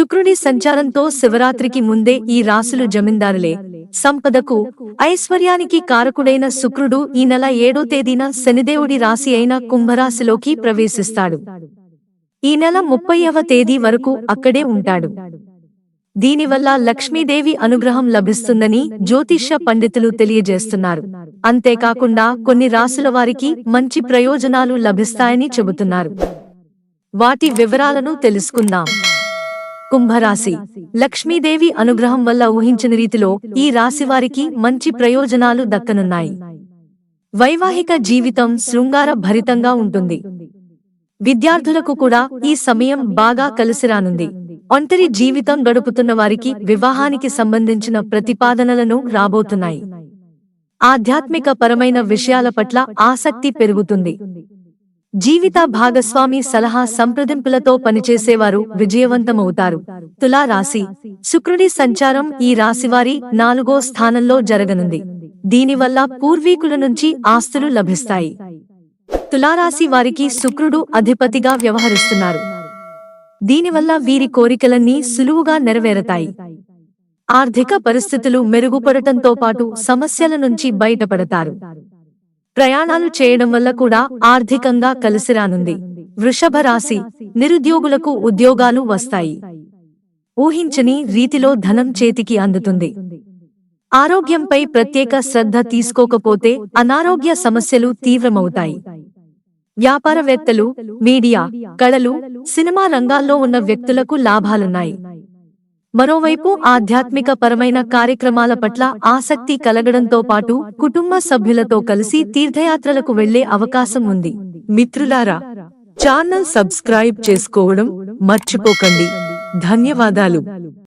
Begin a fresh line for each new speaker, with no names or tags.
శుక్రుని సంచారంతో శివరాత్రికి ముందే ఈ రాసులు జమీందారులే. సంపదకు ఐశ్వర్యానికి కారకుడైన శుక్రుడు ఈ నెల ఏడో తేదీన శనిదేవుడి రాశి అయిన కుంభరాశిలోకి ప్రవేశిస్తాడు. ఈ నెల ముప్పైవ తేదీ వరకు అక్కడే ఉంటాడు. దీనివల్ల లక్ష్మీదేవి అనుగ్రహం లభిస్తుందని జ్యోతిష్య పండితులు తెలియజేస్తున్నారు. అంతేకాకుండా కొన్ని రాసుల వారికి మంచి ప్రయోజనాలు లభిస్తాయని చెబుతున్నారు. వాటి వివరాలను తెలుసుకుందాం. కుంభరాశి. లక్ష్మీదేవి అనుగ్రహం వల్ల ఊహించిన రీతిలో ఈ రాశి వారికి మంచి ప్రయోజనాలు దక్కనున్నాయి. వైవాహిక జీవితం శృంగార భరితంగా ఉంటుంది. విద్యార్థులకు కూడా ఈ సమయం బాగా కలిసిరానుంది ఒంటరి జీవితం గడుపుతున్న వారికి వివాహానికి సంబంధించిన ప్రతిపాదనలను రాబోతున్నాయి. ఆధ్యాత్మిక పరమైన విషయాల పట్ల ఆసక్తి పెరుగుతుంది. జీవిత భాగస్వామి సలహా సంప్రదింపులతో పనిచేసేవారు విజయవంతమవుతారు. తులా రాశి. శుక్రుడి సంచారం ఈ రాశివారి నాలుగో స్థానంలో జరగనుంది. దీనివల్ల పూర్వీకుల నుంచి ఆస్తులు లభిస్తాయి. తులారాశి వారికి శుక్రుడు అధిపతిగా వ్యవహరిస్తున్నారు. దీనివల్ల వీరి కోరికలన్నీ సులువుగా నెరవేరతాయి. ఆర్థిక పరిస్థితులు మెరుగుపడటంతో పాటు సమస్యల నుంచి బయటపడతారు. ప్రయాణాలు చేయడం వల్ల కూడా ఆర్థికంగా కలిసిరానుంది వృషభ రాశి నిరుద్యోగులకు ఉద్యోగాలు వస్తాయి. ఊహించని రీతిలో ధనం చేతికి అందుతుంది. ఆరోగ్యంపై ప్రత్యేక శ్రద్ధ తీసుకోకపోతే అనారోగ్య సమస్యలు తీవ్రమవుతాయి. వ్యాపారవేత్తలు మీడియా కళలు సినిమా రంగాల్లో ఉన్న వ్యక్తులకు లాభాలున్నాయి. మరోవైపు ఆధ్యాత్మిక పరమైన కార్యక్రమాల పట్ల ఆసక్తి కలగడంతో పాటు కుటుంబ సభ్యులతో కలిసి తీర్థయాత్రలకు వెళ్ళే అవకాశం ఉంది. మిత్రులారా ఛానల్ సబ్స్క్రైబ్ చేసుకోవడం మర్చిపోకండి. ధన్యవాదాలు.